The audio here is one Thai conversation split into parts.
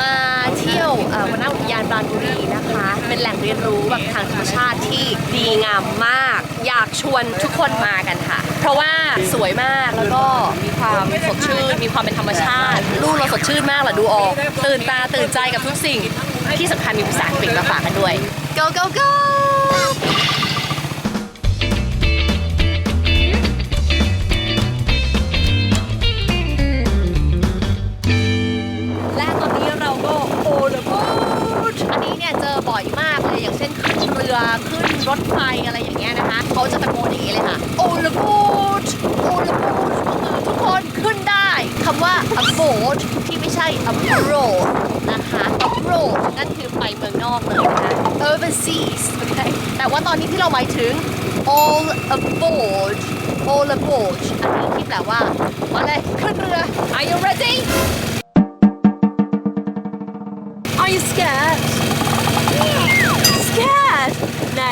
มาเที่ยววันน้าอุทยานปราณบุรีนะคะ เป็นแหล่งเรียนรู้แบบทางธรรมชาติที่ดีงามมาก อยากชวนทุกคนมากันค่ะ เพราะว่าสวยมากแล้วก็มีความสดชื่น มีความเป็นธรรมชาติ ลูกเราสดชื่นมากแหละดูออก ตื่นตาตื่นใจกับทุกสิ่ง ที่สำคัญมีภาษาอังกฤษมาฝากกันด้วย go go go รือขึ้นรถไฟอะไรอย่างเงี้ยนะคะเขาจะตะโกนอย่างนี้เลยค่ะโอเดอร์บูดโอเดอร์บูดก็คือทุกคนขึ้นได้คำว่า a boat ที่ไม่ใช่ a boat นะคะ a boat นั่นคือไปเมืองนอกเลยนะคะ overseas โอเคแต่ว่าตอนนี้ที่เราหมายถึง all aboard all aboard อันนี้ที่แปลว่ามาเลยขึ้นเรือ are you ready Are you? Scared?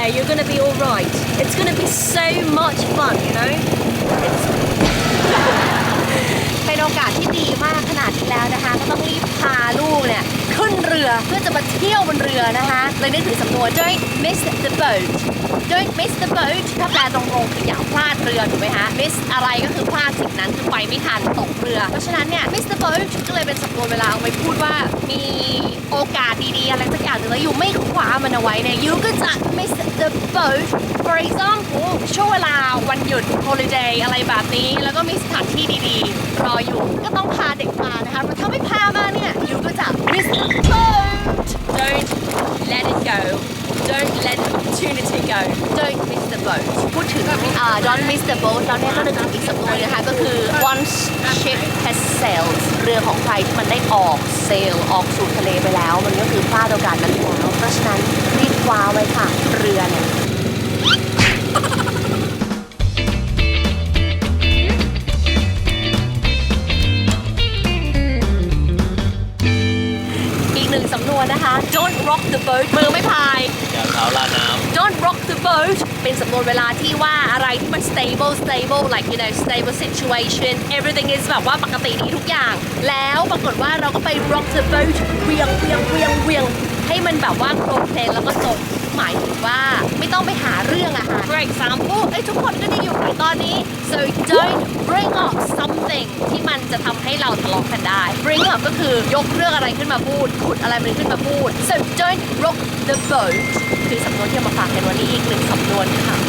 No, you're gonna be alright. It's gonna be so much fun, you know? It's เป็นโอกาสที่ดีมากขนาดนี้แล้วนะคะ ก็ต้องรีบพาลูกเนี่ย ขึ้นเรือเพื่อจะมาเที่ยวบนเรือนะคะเลยนึกถึงสำนวน don't miss the boat don't miss the boat ถ้าแปลตรงๆคืออย่าพลาดเรือถูกไหมคะ miss อะไรก็คือพลาดสิ่งนั้นคือไปไม่ทันตกเรือ เพราะฉะนั้นเนี่ย miss the boat ก็เลยเป็นสำนวนเวลาเอาไปพูดว่ามีโอกาส แล้วอยู่ไม่คว้ามันเอาไว้เนี่ย you ก็จะ miss the boat for example ช่วงเวลาวันหยุด holiday อะไรแบบนี้ แล้วก็มีสถานที่ดีๆ รออยู่ ก็ต้องพาเด็กมานะคะเพราะถ้าไม่พามาเนี่ย you ก็จะ miss the boat don't let it go don't let the opportunity go don't miss the boat พูดถึงอ่า don't miss the boat เราเนี่ยก็นึกถึงอีกสำนวนนะคะก็คือ once ship has sailed เรือของใครที่มันได้ออกเซลออกสู่ทะเลไปแล้ว มันก็คือพลาดโอกาสนั้นแล้วเพราะฉะนั้นรีบคว้าไว้ค่ะเรือเนี่ย the boat มือไม่พาย อย่าเท้าลาดน้ don't rock the boat เป็นสำนวนเวลาที่ว่าอะไรที่มัน stable stable like you know stable situation everything is แบบว่าปกติดีทุกอย่าง แล้วปรากฏว่าเราก็ไป rock the boat เวียงเวียงเวียงเวียงให้มันแบบว่าโครงเพลงแล้วก็จบหมายถึงว่าไม่ต้องไปหาเรื่องอะค่ะ for example เอ้ยทุกคนก็ได้อยู่ในตอนนี้ so don't bring up something ที่มันจะทำให้เราทะเลาะกันได้ bring up ก็คือยกเรื่องอะไรขึ้นมาพูดขุดอะไรมันขึ้นมาพูด so don't rock the boat คือสำนวนที่มาฝากกันวันนี้อีกหนึ่งสำนวนค่ะ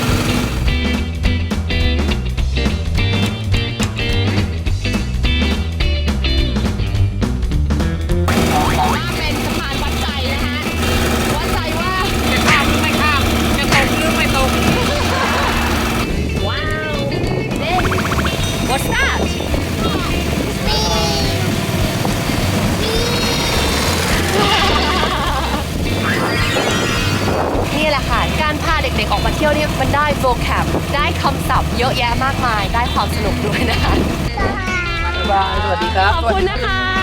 มาเที่ยวเนี่ยมันได้ vocab ได้คำศัพท์เยอะแยะมากมาย ได้ความสนุกด้วยนะคะำบายสวัสดีครับ ขอบคุณนะคะ